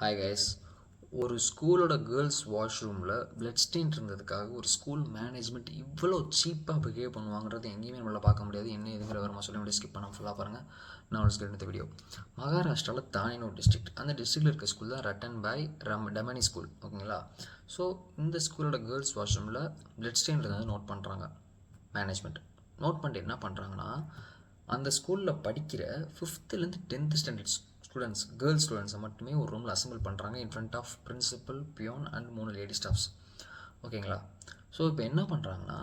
Hi guys ஒரு ஸ்கூலோட girls வாஷ்ரூமில் பிளட் ஸ்டெயின் இருந்ததுக்காக ஒரு ஸ்கூல் மேனேஜ்மெண்ட் இவ்வளோ சீப்பாக பிஹேவ் பண்ணுவாங்கிறது எங்கேயுமே நம்மளால் பார்க்க முடியாது. என்ன எதுங்கிற விவரமாக சொல்ல முடியாது ஸ்கிப் பண்ண ஃபுல்லாக பாருங்கள் நான் ஒரு ஸ்கிப் இந்த வீடியோ மகாராஷ்டிராவில் தானினூர் டிஸ்ட்ரிக்ட் அந்த டிஸ்ட்ரிக்டில் இருக்க ஸ்கூல் தான் ரட்டன் பாய் ரம் டெமனி ஸ்கூல் ஓகேங்களா? ஸோ இந்த ஸ்கூலோட கேர்ள்ஸ் வாஷ்ரூமில் பிளட் ஸ்டெயின் இருந்தது நோட் பண்ணுறாங்க மேனேஜ்மெண்ட் நோட் பண்ணிட்டு என்ன பண்ணுறாங்கன்னா அந்த ஸ்கூலில் படிக்கிற ஃபிஃப்த்துலேருந்து டென்த்து ஸ்டாண்டர்ட்ஸ் ஸ்டூடெண்ட்ஸ் கேர்ள்ஸ் ஸ்டூடெண்ட்ஸை மட்டுமே ஒரு ரூமில் அசம்பிள் பண்ணுறாங்க in front of principal peon and மூணு லேடி ஸ்டாஃப்ஸ் ஓகேங்களா ஸோ இப்போ என்ன பண்ணுறாங்கன்னா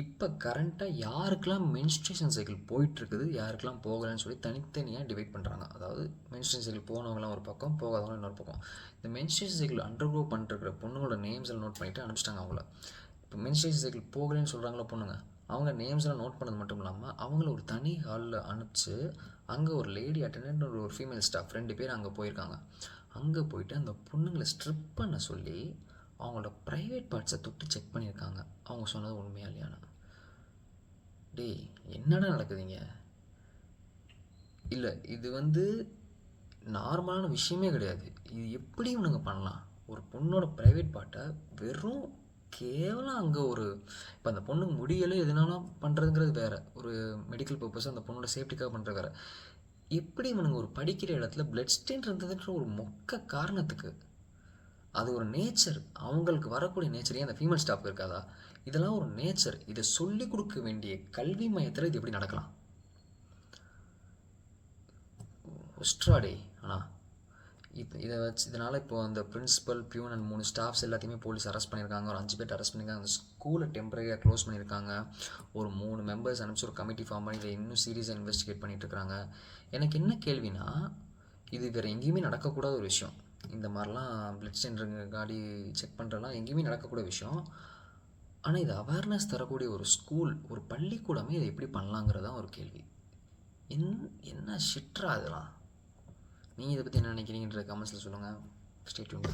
இப்போ கரண்ட்டாக யாருக்கெல்லாம் மென்ஸ்ட்ரேஷன் சைக்கிள் போயிட்டுருக்குது யாருக்கெல்லாம் போகலைன்னு சொல்லி தனித்தனியாக டிவைட் பண்ணுறாங்க அதாவது மென்ஸ்ட்ரேஷன் சைக்கிள் போனவங்களாம் ஒரு பக்கம் போகாதவங்களும் இன்னொரு பக்கம். இந்த மென்ஸ்ட்ரேஷன் சைக்கிள் அண்டர்கோ பண்ணிட்டுருக்கிற பொண்ணுங்களோட நேம்ஸ் எல்லாம் நோட் பண்ணிவிட்டு அனுப்பிச்சிட்டாங்க அவங்கள. இப்போ மென்ஸ்ட்ரேஷன் சைக்கிள் போகலைன்னு சொல்கிறாங்களா பொண்ணுங்க? அவங்க நேம்ஸ்லாம் நோட் பண்ணது மட்டும் இல்லாமல் அவங்கள ஒரு தனி ஹாலில் அனுப்பிச்சு அங்கே ஒரு லேடி அட்டண்டன்ட் ஒரு ஒரு ஃபீமேல் ஸ்டாஃப் ரெண்டு பேர் அங்கே போயிருக்காங்க. அங்கே போயிட்டு அந்த பொண்ணுங்களை ஸ்ட்ரிப் பண்ண சொல்லி அவங்களோட ப்ரைவேட் பார்ட்ஸை தொட்டு செக் பண்ணியிருக்காங்க. அவங்க சொன்னது உண்மையா இல்லையானா டேய் என்னடா நடக்குதுங்க? இல்லை இது வந்து நார்மலான விஷயமே கிடையாது. இது எப்படி இவனுங்க பண்ணலாம்? ஒரு பொண்ணோட ப்ரைவேட் பார்ட்டை வெறும் கேவலம் அங்கே ஒரு இப்போ அந்த பொண்ணுக்கு முடியலை எதுனாலும் பண்ணுறதுங்கிறது வேறு. ஒரு மெடிக்கல் பர்பஸ் அந்த பொண்ணோட சேஃப்டிக்காக பண்ணுற வேறு. எப்படி இவனுங்க ஒரு படிக்கிற இடத்துல பிளட் ஸ்டெயின் இருந்ததுன்ற ஒரு மொக்க காரணத்துக்கு அது ஒரு நேச்சர் அவங்களுக்கு வரக்கூடிய நேச்சர் ஏன் அந்த ஃபீமேல் ஸ்டாஃப் இருக்காதா? இதெல்லாம் ஒரு நேச்சர் இதை சொல்லிக் கொடுக்க வேண்டிய கல்வி மையத்தில் இது எப்படி நடக்கலாம்? ஒஸ்ட்ராடே இப்போ இதை வச்சு இதனால் இப்போ அந்த பிரின்சிபல் பியூன் அண்ட் மூணு ஸ்டாஃப்ஸ் எல்லாத்தையுமே போலீஸ் அரெஸ்ட் பண்ணியிருக்காங்க. ஒரு அஞ்சு பேர் அரெஸ்ட் பண்ணியிருக்காங்க. அந்த ஸ்கூலை டெம்பரரியாக க்ளோஸ் பண்ணியிருக்காங்க. ஒரு மூணு மெம்பர்ஸ் அனுப்பிச்சு ஒரு கமிட்டி ஃபார்ம் பண்ணி இதை இன்னும் சீரியஸாக இன்வெஸ்டிகேட் பண்ணிட்டு எனக்கு என்ன கேள்வினா இது வேறு எங்கேயுமே நடக்கக்கூடாத ஒரு விஷயம். இந்த மாதிரிலாம் பிளட் சென்டருங்க காடி செக் பண்ணுறலாம் எங்கேயுமே நடக்கக்கூடிய விஷயம். ஆனால் இது அவேர்னஸ் தரக்கூடிய ஒரு ஸ்கூல் ஒரு பள்ளிக்கூடமே இதை எப்படி பண்ணலாங்கிறது தான் ஒரு கேள்வி. என் என்ன ஷிட்ரா அதெல்லாம் நீங்கள் இதை பற்றி என்ன நினைக்கிறீங்கன்ற கமெண்ட்ஸில் சொல்லுங்கள் ஸ்டேட்யூன்